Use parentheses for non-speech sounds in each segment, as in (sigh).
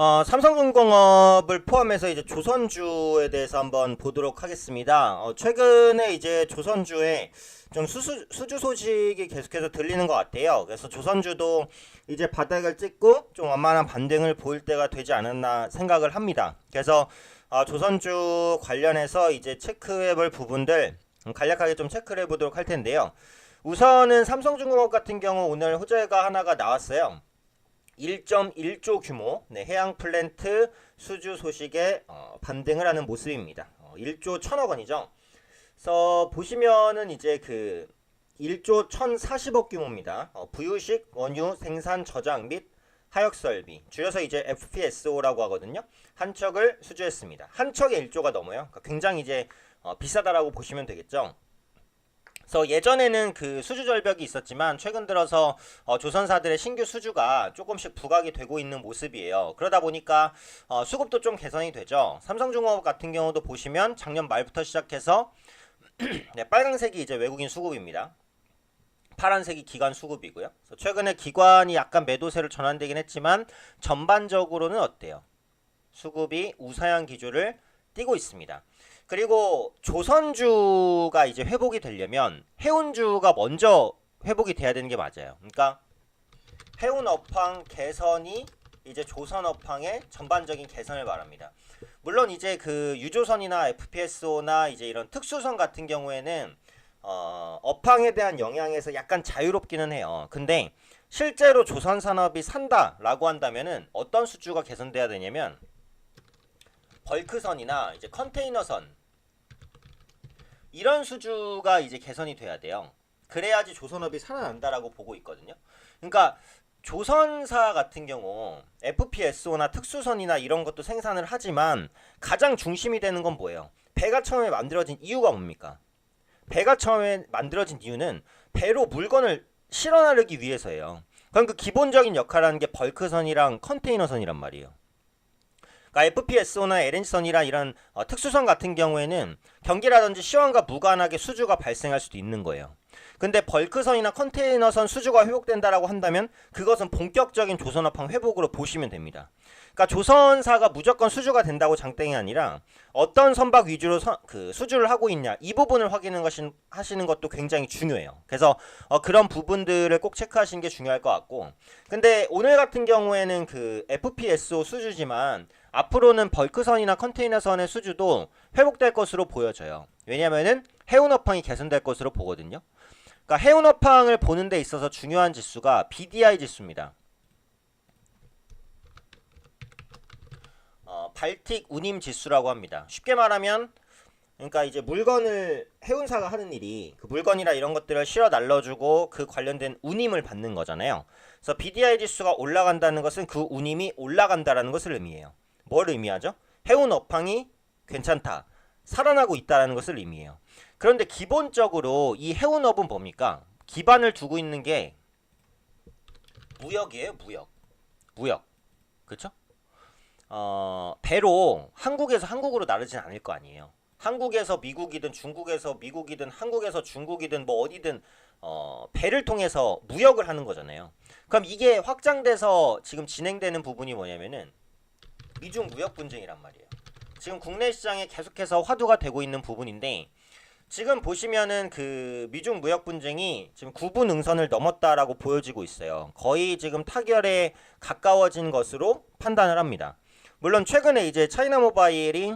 어, 삼성중공업을 포함해서 이제 조선주에 대해서 한번 보도록 하겠습니다. 어, 최근에 이제 조선주에 좀 수수, 수주 소식이 계속해서 들리는 것 같아요. 그래서 조선주도 이제 바닥을 찍고 좀 완만한 반등을 보일 때가 되지 않았나 생각을 합니다. 그래서 어, 조선주 관련해서 이제 체크해볼 부분들 음, 간략하게 좀 체크를 해보도록 할 텐데요. 우선은 삼성중공업 같은 경우 오늘 호재가 하나가 나왔어요. 1.1조 규모 네, 해양 플랜트 수주 소식에 어, 반등을 하는 모습입니다. 어, 1조 1천억 원이죠. 그래서 보시면은 이제 그 1조 1,040억 규모입니다. 어, 부유식 원유 생산 저장 및 하역 설비 줄여서 이제 FPSO라고 하거든요. 한 척을 수주했습니다. 한 척에 1조가 넘어요. 그러니까 굉장히 이제 어, 비싸다라고 보시면 되겠죠. 그래서 예전에는 그 수주 절벽이 있었지만 최근 들어서 어, 조선사들의 신규 수주가 조금씩 부각이 되고 있는 모습이에요. 그러다 보니까 어, 수급도 좀 개선이 되죠. 삼성중공업 같은 경우도 보시면 작년 말부터 시작해서 (clears throat) 네, 빨강색이 이제 외국인 수급입니다. 파란색이 기관 수급이고요. 최근에 기관이 약간 매도세를 전환되긴 했지만 전반적으로는 어때요? 수급이 우사양 기조를 띄고 있습니다. 그리고 조선주가 이제 회복이 되려면 해운주가 먼저 회복이 돼야 되는 게 맞아요. 그러니까 해운업황 개선이 이제 조선업황의 전반적인 개선을 말합니다. 물론 이제 그 유조선이나 FPSO나 이제 이런 특수선 같은 경우에는 어, 업황에 대한 영향에서 약간 자유롭기는 해요. 근데 실제로 조선 산업이 산다라고 한다면은 어떤 수주가 개선돼야 되냐면 벌크선이나 이제 컨테이너선 이런 수주가 이제 개선이 돼야 돼요. 그래야지 조선업이 살아난다라고 보고 있거든요. 그러니까 조선사 같은 경우 FPSO나 특수선이나 이런 것도 생산을 하지만 가장 중심이 되는 건 뭐예요? 배가 처음에 만들어진 이유가 뭡니까? 배가 처음에 만들어진 이유는 배로 물건을 실어 나르기 위해서예요. 그럼 그 기본적인 역할하는 게 벌크선이랑 컨테이너선이란 말이에요. 그러니까 FPSO나 LNG선이나 이런 어, 특수선 같은 경우에는 경기라든지 시황과 무관하게 수주가 발생할 수도 있는 거예요. 근데 벌크선이나 컨테이너선 수주가 회복된다라고 한다면 그것은 본격적인 조선업황 회복으로 보시면 됩니다. 그러니까 조선사가 무조건 수주가 된다고 장땡이 아니라 어떤 선박 위주로 서, 그 수주를 하고 있냐 이 부분을 확인하는 것이 하시는 것도 굉장히 중요해요. 그래서 어, 그런 부분들을 꼭 체크하시는 게 중요할 것 같고 근데 오늘 같은 경우에는 그 FPSO 수주지만 앞으로는 벌크선이나 컨테이너선의 수주도 회복될 것으로 보여져요. 왜냐면은 해운 업황이 개선될 것으로 보거든요. 그러니까 해운 업황을 보는 데 있어서 중요한 지수가 BDI 지수입니다. 어, 발틱 운임 지수라고 합니다. 쉽게 말하면 그러니까 이제 물건을 해운사가 하는 일이 그 물건이나 이런 것들을 실어 날려주고 그 관련된 운임을 받는 거잖아요. 그래서 BDI 지수가 올라간다는 것은 그 운임이 올라간다라는 것을 의미해요. 뭘 의미하죠? 해운 업황이 괜찮다. 살아나고 있다라는 것을 의미해요. 그런데 기본적으로 이 해운업은 뭡니까? 기반을 두고 있는 게 무역이에요, 무역. 무역. 그렇죠? 어, 배로 한국에서 한국으로 나르진 않을 거 아니에요. 한국에서 미국이든 중국에서 미국이든 한국에서 중국이든 뭐 어디든 어, 배를 통해서 무역을 하는 거잖아요. 그럼 이게 확장돼서 지금 진행되는 부분이 뭐냐면은 미중 무역 분쟁이란 말이에요. 지금 국내 시장에 계속해서 화두가 되고 있는 부분인데 지금 보시면은 그 미중 무역 분쟁이 지금 9분 응선을 넘었다라고 보여지고 있어요. 거의 지금 타결에 가까워진 것으로 판단을 합니다. 물론 최근에 이제 차이나 모바일이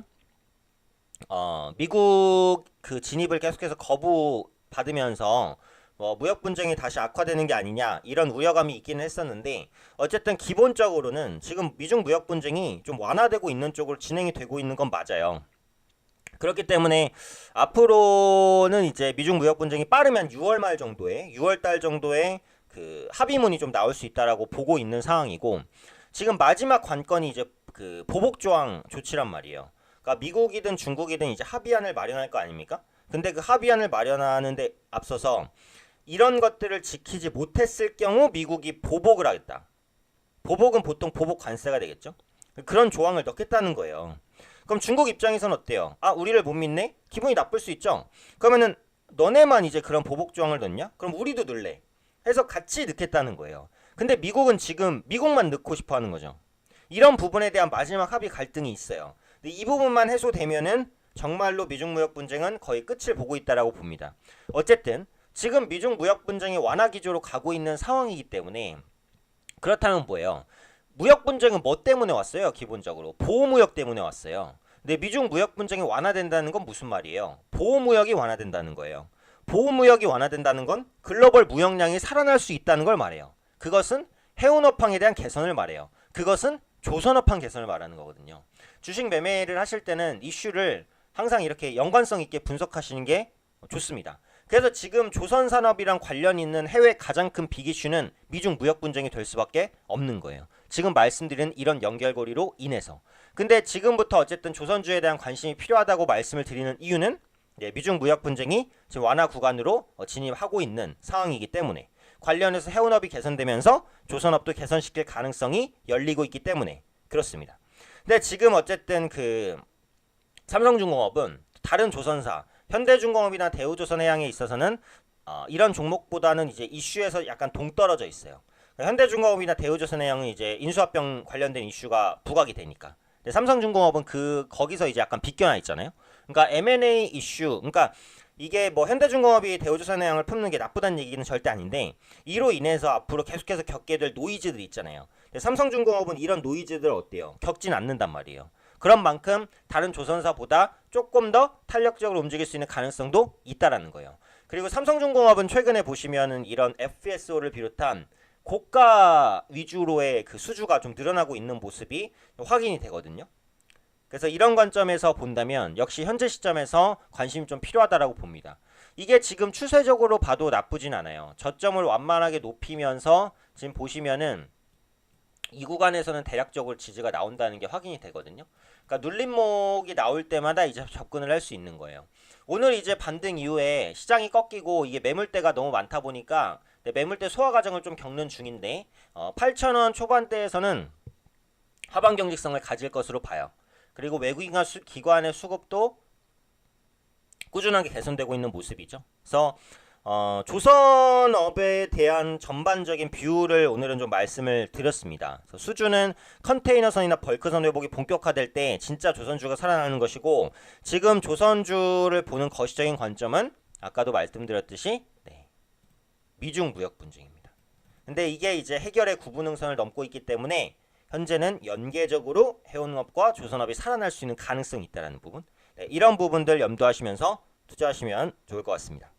어 미국 그 진입을 계속해서 거부 받으면서 뭐 무역 분쟁이 다시 악화되는 게 아니냐 이런 우려감이 있기는 했었는데 어쨌든 기본적으로는 지금 미중 무역 분쟁이 좀 완화되고 있는 쪽으로 진행이 되고 있는 건 맞아요. 그렇기 때문에 앞으로는 이제 미중 무역 분쟁이 빠르면 6월 말 정도에 6월 달 정도에 그 합의문이 좀 나올 수 있다라고 보고 있는 상황이고 지금 마지막 관건이 이제 그 보복 조항 조치란 말이에요. 그러니까 미국이든 중국이든 이제 합의안을 마련할 거 아닙니까? 근데 그 합의안을 마련하는데 앞서서 이런 것들을 지키지 못했을 경우 미국이 보복을 하겠다. 보복은 보통 보복 관세가 되겠죠. 그런 조항을 넣겠다는 거예요. 그럼 중국 입장에서는 어때요? 아, 우리를 못 믿네? 기분이 나쁠 수 있죠. 그러면은 너네만 이제 그런 보복 조항을 넣냐? 그럼 우리도 넣을래. 해서 같이 넣겠다는 거예요. 근데 미국은 지금 미국만 넣고 싶어 하는 거죠. 이런 부분에 대한 마지막 합의 갈등이 있어요. 이 부분만 해소되면은 정말로 미중 무역 분쟁은 거의 끝을 보고 있다라고 봅니다. 어쨌든 지금 미중 무역 분쟁이 완화 기조로 가고 있는 상황이기 때문에 그렇다면 뭐예요? 무역 분쟁은 뭐 때문에 왔어요? 기본적으로 보호 무역 때문에 왔어요. 근데 미중 무역 분쟁이 완화된다는 건 무슨 말이에요? 보호 무역이 완화된다는 거예요. 보호 무역이 완화된다는 건 글로벌 무역량이 살아날 수 있다는 걸 말해요. 그것은 해운업황에 대한 개선을 말해요. 그것은 조선업황 개선을 말하는 거거든요. 주식 매매를 하실 때는 이슈를 항상 이렇게 연관성 있게 분석하시는 게 좋습니다. 그래서 지금 조선 산업이랑 관련 있는 해외 가장 큰 빅 이슈는 미중 무역 분쟁이 될 수밖에 없는 거예요. 지금 말씀드린 이런 연결고리로 인해서. 근데 지금부터 어쨌든 조선주에 대한 관심이 필요하다고 말씀을 드리는 이유는 네, 미중 무역 분쟁이 지금 완화 구간으로 어, 진입하고 있는 상황이기 때문에 관련해서 해운업이 개선되면서 조선업도 개선시킬 가능성이 열리고 있기 때문에 그렇습니다. 근데 지금 어쨌든 그 삼성중공업은 다른 조선사 현대중공업이나 대우조선해양에 있어서는 어, 이런 종목보다는 이제 이슈에서 약간 동떨어져 있어요. 그러니까 현대중공업이나 대우조선해양은 이제 인수합병 관련된 이슈가 부각이 되니까. 근데 삼성중공업은 그 거기서 이제 약간 비껴나 있잖아요. 그러니까 M&A 이슈, 그러니까 이게 뭐 현대중공업이 대우조선해양을 품는 게 나쁘다는 얘기는 절대 아닌데 이로 인해서 앞으로 계속해서 겪게 될 노이즈들 있잖아요. 근데 삼성중공업은 이런 노이즈들 어때요? 겪진 않는단 말이에요. 그런 만큼 다른 조선사보다 조금 더 탄력적으로 움직일 수 있는 가능성도 있다라는 거예요. 그리고 삼성중공업은 최근에 보시면은 이런 FSO를 비롯한 고가 위주로의 그 수주가 좀 늘어나고 있는 모습이 확인이 되거든요. 그래서 이런 관점에서 본다면 역시 현재 시점에서 관심이 좀 필요하다라고 봅니다. 이게 지금 추세적으로 봐도 나쁘진 않아요. 저점을 완만하게 높이면서 지금 보시면은 이 구간에서는 대략적으로 지지가 나온다는 게 확인이 되거든요. 그러니까 눌림목이 나올 때마다 이제 접근을 할 수 있는 거예요. 오늘 이제 반등 이후에 시장이 꺾이고 이게 매물대가 너무 많다 보니까 네, 매물대 소화 과정을 좀 겪는 중인데 어, 8,000원 초반대에서는 하방 경직성을 가질 것으로 봐요. 그리고 외국인 수, 기관의 수급도 꾸준하게 개선되고 있는 모습이죠. 그래서 어, 조선업에 대한 전반적인 뷰를 오늘은 좀 말씀을 드렸습니다. 수주는 컨테이너선이나 벌크선 회복이 본격화될 때 진짜 조선주가 살아나는 것이고 지금 조선주를 보는 거시적인 관점은 아까도 말씀드렸듯이 네, 미중 무역 분쟁입니다. 근데 이게 이제 해결의 구분응선을 넘고 있기 때문에 현재는 연계적으로 해운업과 조선업이 살아날 수 있는 가능성이 있다는 부분 네, 이런 부분들 염두하시면서 투자하시면 좋을 것 같습니다.